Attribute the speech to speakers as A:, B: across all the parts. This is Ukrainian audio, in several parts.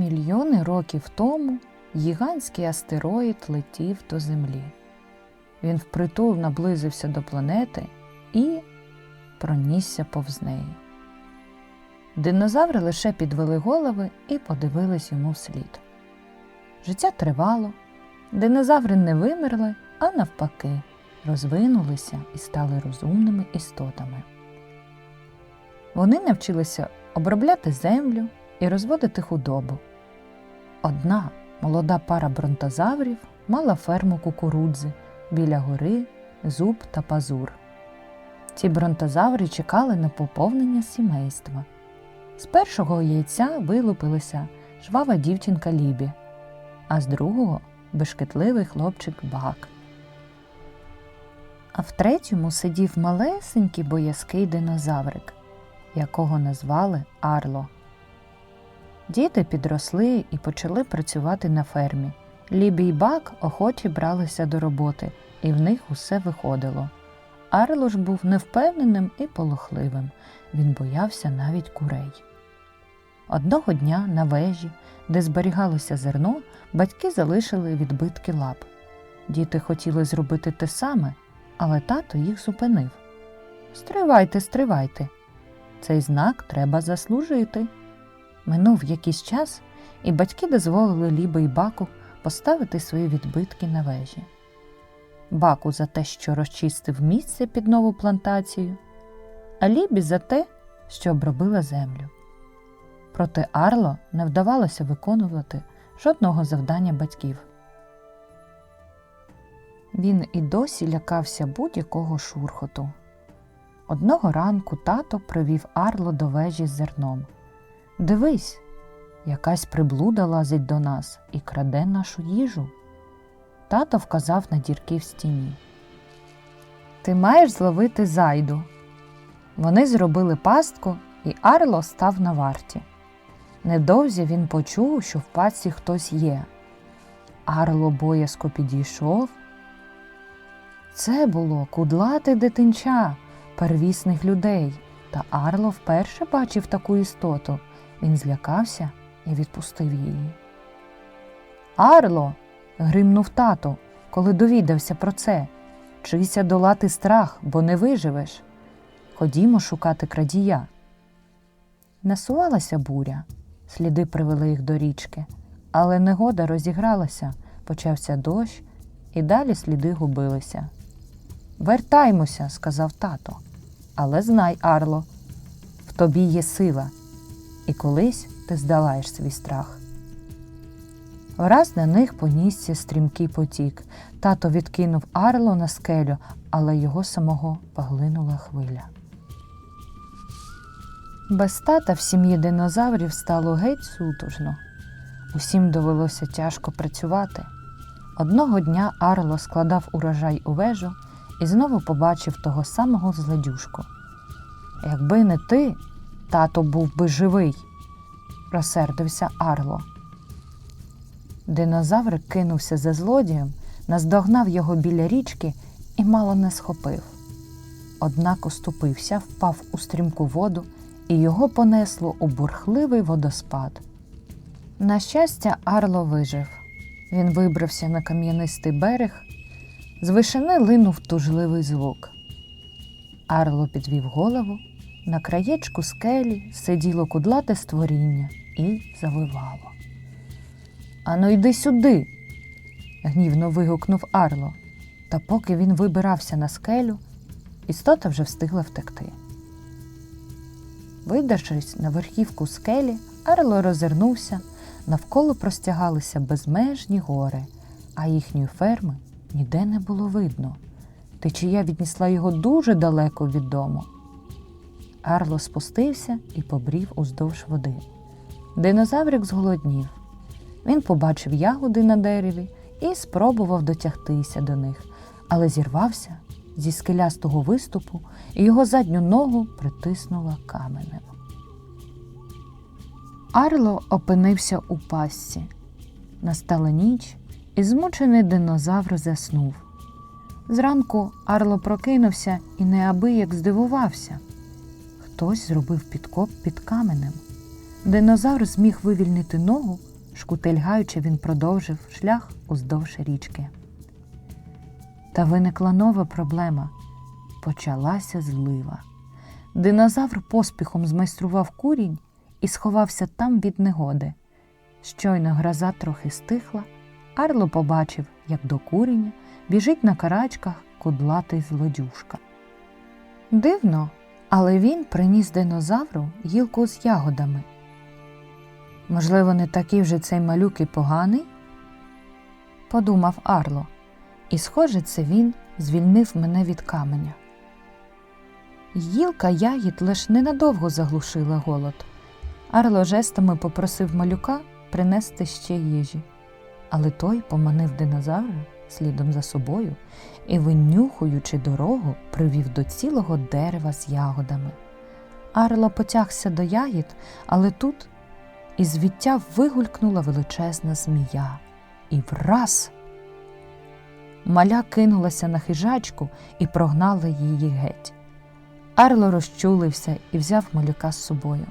A: Мільйони років тому гігантський астероїд летів до Землі. Він впритул наблизився до планети і пронісся повз неї. Динозаври лише підвели голови і подивились йому вслід. Життя тривало, динозаври не вимерли, а навпаки, розвинулися і стали розумними істотами. Вони навчилися обробляти землю і розводити худобу. Одна молода пара бронтозаврів мала ферму кукурудзи біля гори Зуб та Пазур. Ці бронтозаври чекали на поповнення сімейства. З першого яйця вилупилася жвава дівчинка Лібі, а з другого бешкетливий хлопчик Бак. А в третьому сидів малесенький боязкий динозаврик, якого назвали Арло. Діти підросли і почали працювати на фермі. Лібі й Бак охоче бралися до роботи, і в них усе виходило. Арло ж був невпевненим і полохливим. Він боявся навіть курей. Одного дня на вежі, де зберігалося зерно, батьки залишили відбитки лап. Діти хотіли зробити те саме, але тато їх зупинив. Стривайте, стривайте. Цей знак треба заслужити. Минув якийсь час, і батьки дозволили Лібі й Баку поставити свої відбитки на вежі. Баку за те, що розчистив місце під нову плантацію, а Лібі за те, що обробила землю. Проте Арло не вдавалося виконувати жодного завдання батьків. Він і досі лякався будь-якого шурхоту. Одного ранку тато привів Арло до вежі з зерном. Дивись, якась приблуда лазить до нас і краде нашу їжу. Тато вказав на дірки в стіні. Ти маєш зловити зайду. Вони зробили пастку, і Арло став на варті. Невдовзі він почув, що в пастці хтось є. Арло боязко підійшов. Це було кудлате дитинча первісних людей, та Арло вперше бачив таку істоту. Він злякався і відпустив її. Арло. гримнув тато, коли довідався про це. Вчися долати страх, бо не виживеш. Ходімо шукати крадія. Насувалася буря, сліди привели їх до річки, але негода розігралася, почався дощ, і далі сліди губилися. Вертаймося, сказав тато, але знай, Арло, в тобі є сила, і колись ти здолаєш свій страх. Враз на них понісся стрімкий потік. Тато відкинув Арло на скелю, але його самого поглинула хвиля. Без тата в сім'ї динозаврів стало геть сутужно. Усім довелося тяжко працювати. Одного дня Арло складав урожай у вежу і знову побачив того самого злодюшку. Якби не ти, тато був би живий, розсердився Арло. Динозавр кинувся за злодієм, наздогнав його біля річки і мало не схопив. Однак оступився, впав у стрімку воду, і його понесло у бурхливий водоспад. На щастя, Арло вижив. Він вибрався на кам'янистий берег, з вишини линув тужливий звук. Арло підвів голову, на краєчку скелі сиділо кудлате створіння і завивало. Ану, йди сюди. гнівно вигукнув Арло. Та поки він вибирався на скелю, істота вже встигла втекти. Видершись на верхівку скелі, Арло розвернувся, навколо простягалися безмежні гори, а їхньої ферми ніде не було видно. Течія віднісла його дуже далеко від дому. Арло спустився і побрів уздовж води. Динозаврик зголоднів. Він побачив ягоди на дереві і спробував дотягтися до них, але зірвався зі скелястого виступу і його задню ногу притиснула каменем. Арло опинився у пастці. Настала ніч, і змучений динозавр заснув. Зранку Арло прокинувся і неабияк здивувався. Хтось зробив підкоп під каменем. Динозавр зміг вивільнити ногу Шкутильгаючи, він продовжив шлях уздовж річки. Та виникла нова проблема. Почалася злива. Динозавр поспіхом змайстрував курінь і сховався там від негоди. Щойно гроза трохи стихла, Арло побачив, як до куріння біжить на карачках кудлатий злодюшка. Дивно, але він приніс динозавру гілку з ягодами. Можливо, не такий вже цей малюк і поганий? подумав Арло, і, схоже, це він звільнив мене від каменя. Гілка ягід лиш ненадовго заглушила голод. Арло жестами попросив малюка принести ще їжі, але той поманив динозавра слідом за собою і, винюхуючи дорогу, привів до цілого дерева з ягодами. Арло потягся до ягід, але тут із віття вигулькнула величезна змія, і враз маля кинулася на хижачку і прогнала її геть. Арло розчулився і взяв малюка з собою.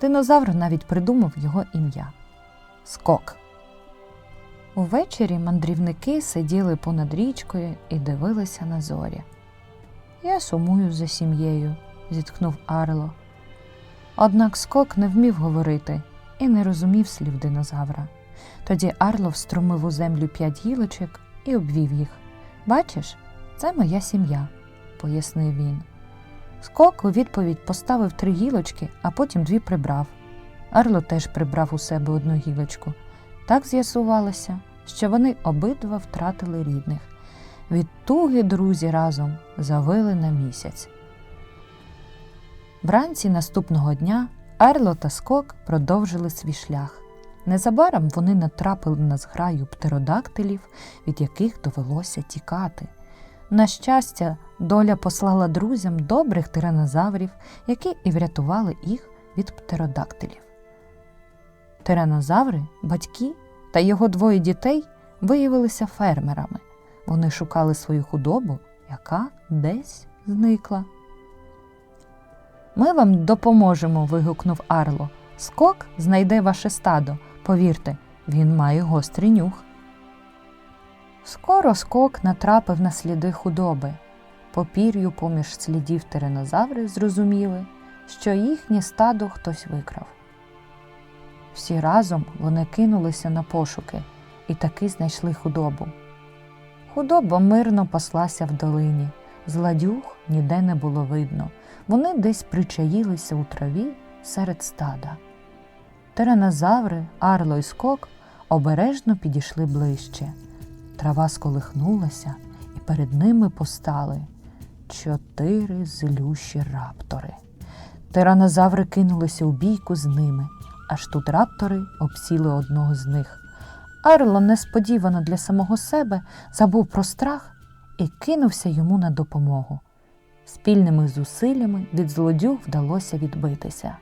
A: Динозавр навіть придумав його ім'я Скок. Увечері мандрівники сиділи понад річкою і дивилися на зорі. Я сумую за сім'єю, зітхнув Арло. Однак скок не вмів говорити і не розумів слів динозавра. Тоді Арло встромив у землю п'ять гілочок і обвів їх. Бачиш, це моя сім'я, пояснив він. Скок у відповідь поставив три гілочки, а потім дві прибрав. Арло теж прибрав у себе одну гілочку. Так з'ясувалося, що вони обидва втратили рідних. Від туги друзі разом завили на місяць. Вранці наступного дня Арло та Скок продовжили свій шлях. Незабаром вони натрапили на зграю птеродактилів, від яких довелося тікати. На щастя, доля послала друзям добрих тиранозаврів, які і врятували їх від птеродактилів. Тиранозаври, батьки та його двоє дітей виявилися фермерами. Вони шукали свою худобу, яка десь зникла. Ми вам допоможемо. вигукнув Арло. Скок знайде ваше стадо. Повірте, він має гострий нюх. Скоро скок натрапив на сліди худоби. По пір'ю поміж слідів тиранозаври зрозуміли, що їхнє стадо хтось викрав. Всі разом вони кинулися на пошуки і таки знайшли худобу. Худоба мирно паслася в долині, зладюг ніде не було видно. Вони десь причаїлися у траві серед стада. Тиранозаври, Арло і скок обережно підійшли ближче. Трава сколихнулася, і перед ними постали чотири злющі раптори. Тиранозаври кинулися у бійку з ними, аж тут раптори обсіли одного з них. Арло несподівано для самого себе забув про страх і кинувся йому на допомогу. Спільними зусиллями від злодюг вдалося відбитися.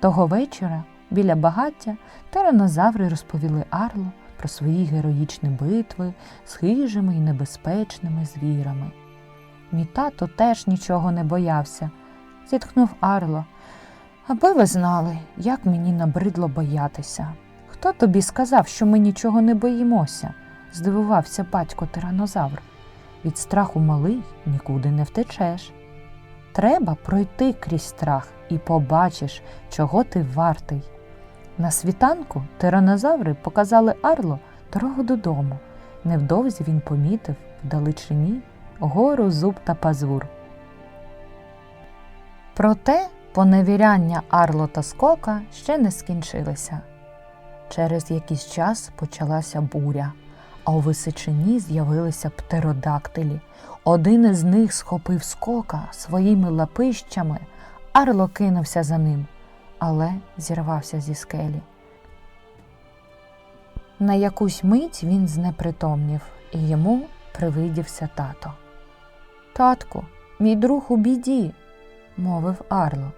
A: Того вечора біля багаття тиранозаври розповіли Арло про свої героїчні битви з хижими і небезпечними звірами. Мій тато теж нічого не боявся, зітхнув Арло. Аби ви знали, як мені набридло боятися. Хто тобі сказав, що ми нічого не боїмося? здивувався батько тиранозавр. Від страху малий нікуди не втечеш. Треба пройти крізь страх і побачиш, чого ти вартий. На світанку тиранозаври показали Арло дорогу додому. Невдовзі він помітив вдалечині гору зуб та пазур. Проте поневіряння Арло та скока ще не скінчилися. Через якийсь час почалася буря, а у височині з'явилися птеродактилі. Один із них схопив скока своїми лапищами, Арло кинувся за ним, але зірвався зі скелі. На якусь мить він знепритомнів, і йому привидівся тато. Татку, мій друг у біді, мовив Арло.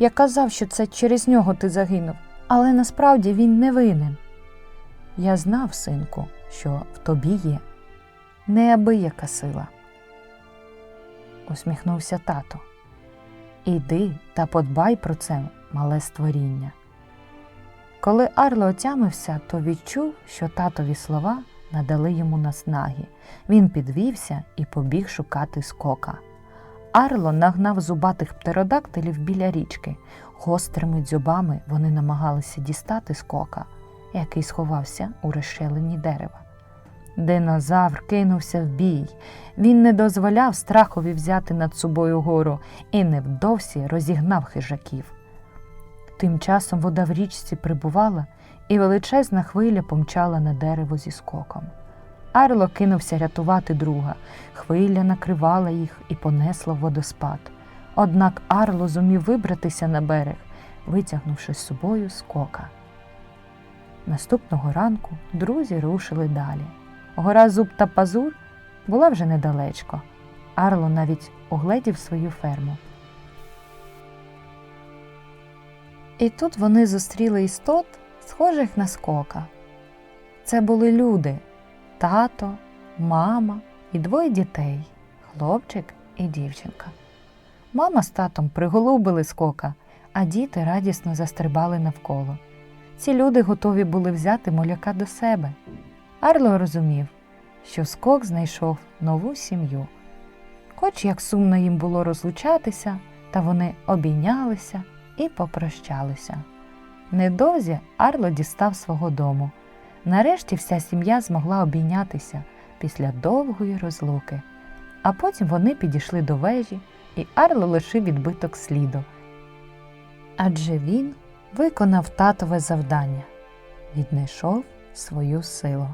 A: Я казав, що це через нього ти загинув, але насправді він не винен. Я знав, синку, що в тобі є неабияка сила. Усміхнувся тато. Іди та подбай про це мале створіння. Коли Арло отямився, то відчув, що татові слова надали йому наснаги. Він підвівся і побіг шукати скока. Арло нагнав зубатих птеродактилів біля річки. Гострими дзьобами вони намагалися дістати скока, який сховався у розщелині дерева. Динозавр кинувся в бій. Він не дозволяв страхові взяти над собою гору і невдовзі розігнав хижаків. Тим часом вода в річці прибувала, і величезна хвиля помчала на дерево зі скоком. Арло кинувся рятувати друга. Хвиля накривала їх і понесла водоспад. Однак Арло зумів вибратися на берег, витягнувши з собою скока. Наступного ранку друзі рушили далі. Гора Зуб та Пазур була вже недалечко. Арло навіть угледів свою ферму. І тут вони зустріли істот, схожих на скока. Це були люди тато, мама і двоє дітей хлопчик і дівчинка. Мама з татом приголубили скока, а діти радісно застрибали навколо. Ці люди готові були взяти моляка до себе. Арло розумів, що скок знайшов нову сім'ю. Хоч як сумно їм було розлучатися, та вони обійнялися і попрощалися. Недовзі Арло дістав свого дому. Нарешті вся сім'я змогла обійнятися після довгої розлуки. А потім вони підійшли до вежі, і Арло лишив відбиток сліду. Адже він виконав татове завдання, віднайшов свою силу.